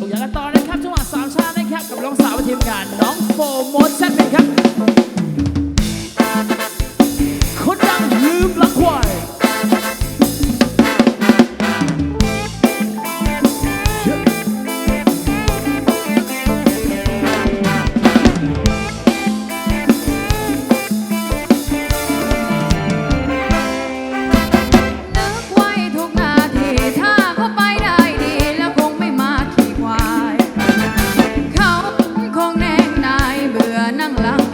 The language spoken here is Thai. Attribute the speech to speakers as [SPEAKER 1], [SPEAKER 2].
[SPEAKER 1] ตกอย่างกันต่อนะครับช่วงสามชาตินะครับกับน้องสาวทีมงานน้องโฟม
[SPEAKER 2] อดแซ lang